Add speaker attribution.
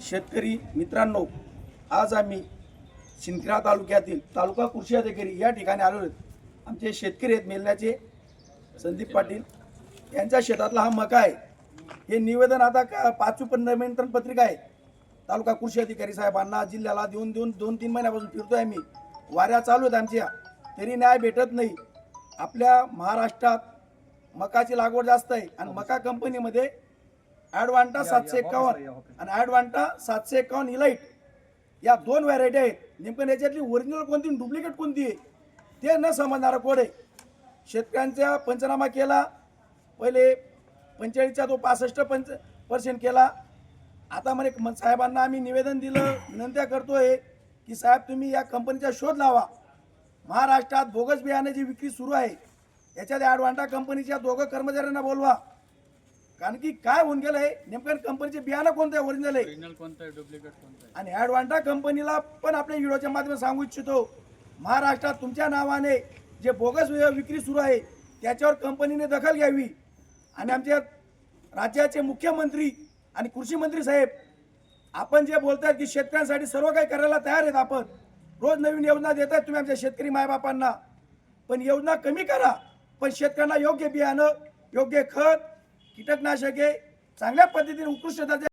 Speaker 1: शेतकरी मित्रांनो आज आम्ही शिंदखेडा तालुक्यातील तालुका कृषी अधिकारी या ठिकाणी आलो आहेत. आमचे शेतकरी आहेत मेलण्याचे संदीप पाटील. यांच्या शेतातला हा मका आहे. हे निवेदन आता का पाचवी पण निमंत्रण पत्रिका आहे. तालुका कृषी अधिकारी साहेबांना जिल्ह्याला देऊन देऊन दोन तीन महिन्यापासून फिरतो आहे मी वाऱ्या चालू आहेत आमच्या. तरी न्याय भेटत नाही. आपल्या महाराष्ट्रात मकाची लागवड जास्त आहे आणि मका कंपनीमध्ये ॲडवांटा सातशे एक्कावन्न आणि ॲडवांटा सातशे एक्कावन्न इलाईट या दोन व्हरायटी आहेत. नेमकं याच्यातली ओरिजिनल कोणती डुप्लिकेट कोणती आहे ते न समजणारं कोड आहे. शेतकऱ्यांचा पंचनामा केला पहिले पंचेचाळीसचा तो पासष्ट पंच पर्सेंट केला. आता म्हणे साहेबांना आम्ही निवेदन दिलं विनंत्या करतोय की साहेब तुम्ही या कंपनीचा शोध लावा. महाराष्ट्रात बोगस बियाण्याची विक्री सुरू आहे. याच्यात ॲडवांटा कंपनीच्या दोघं कर्मचाऱ्यांना बोलवा. कारण की काय होऊन गेलंय? नेमकं कंपनीचे बियाणं कोणतं आहे? ओरिजिनल आहे?
Speaker 2: ओरिजिनल कोणतं आहे? डुप्लिकेट कोणतं आहे?
Speaker 1: आणि ॲडवांटा कंपनीला पण आपल्या व्हिडिओच्या माध्यमातून सांगू इच्छितो. महाराष्ट्रात तुमच्या नावाने जे बोगस विक्री सुरू आहे त्याच्यावर कंपनीने दखल घ्यावी. आणि आमच्या राज्याचे मुख्यमंत्री आणि कृषी मंत्री साहेब आपण जे बोलतायत की शेतकऱ्यांसाठी सर्व काही करायला तयार आहेत आपण रोज नवीन योजना देत आहेत तुम्ही आमच्या शेतकरी मायबापांना. पण योजना कमी करा पण शेतकऱ्यांना योग्य बियाणं योग्य खत कीटकनाशके चांगल्या पद्धतीने उत्कृष्ट